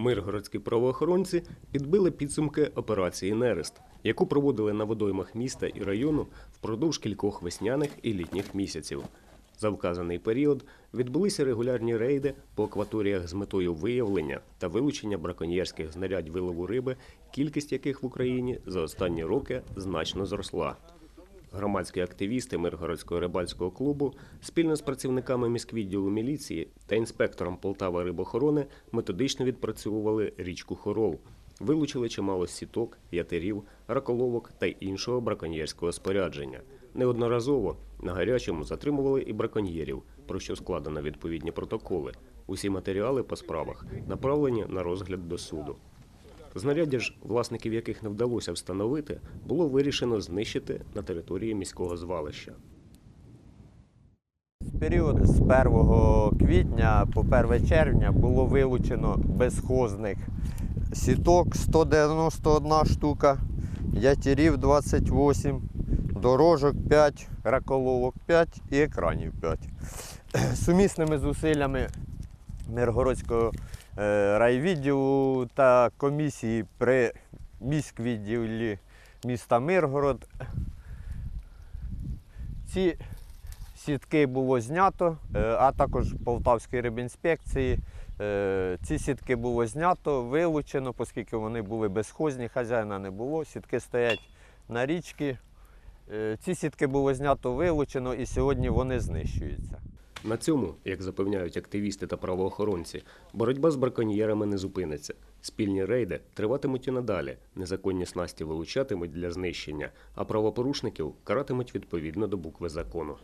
Миргородські правоохоронці підбили підсумки операції Нерест, яку проводили на водоймах міста і району впродовж кількох весняних і літніх місяців. За вказаний період відбулися регулярні рейди по акваторіях з метою виявлення та вилучення браконьєрських знарядь вилову риби, кількість яких в Україні за останні роки значно зросла. Громадські активісти Миргородського рибальського клубу спільно з працівниками міськвідділу міліції та інспектором Полтава рибохорони методично відпрацьовували річку Хорол, вилучили чимало сіток, ятерів, раколовок та іншого браконьєрського спорядження. Неодноразово на гарячому затримували і браконьєрів, про що складено відповідні протоколи. Усі матеріали по справах направлені на розгляд до суду. Знаряддя ж, власників яких не вдалося встановити, було вирішено знищити на території міського звалища. В період з 1 квітня по 1 червня було вилучено безхозних сіток 191 штука, ятірів 28, дорожок 5, раколовок 5 і екранів 5. Сумісними зусиллями Миргородського райвідділу та комісії при міськвідділі міста Миргород ці сітки було знято, е, а також Полтавської рибінспекції. Е, Ці сітки було знято, вилучено, оскільки вони були безхозні, хазяїна не було. Сітки стоять на річці. Е, Ці сітки було знято, вилучено і сьогодні вони знищуються. На цьому, як запевняють активісти та правоохоронці, боротьба з браконьєрами не зупиниться. Спільні рейди триватимуть і надалі. Незаконні снасті вилучатимуть для знищення, а правопорушників каратимуть відповідно до букви закону.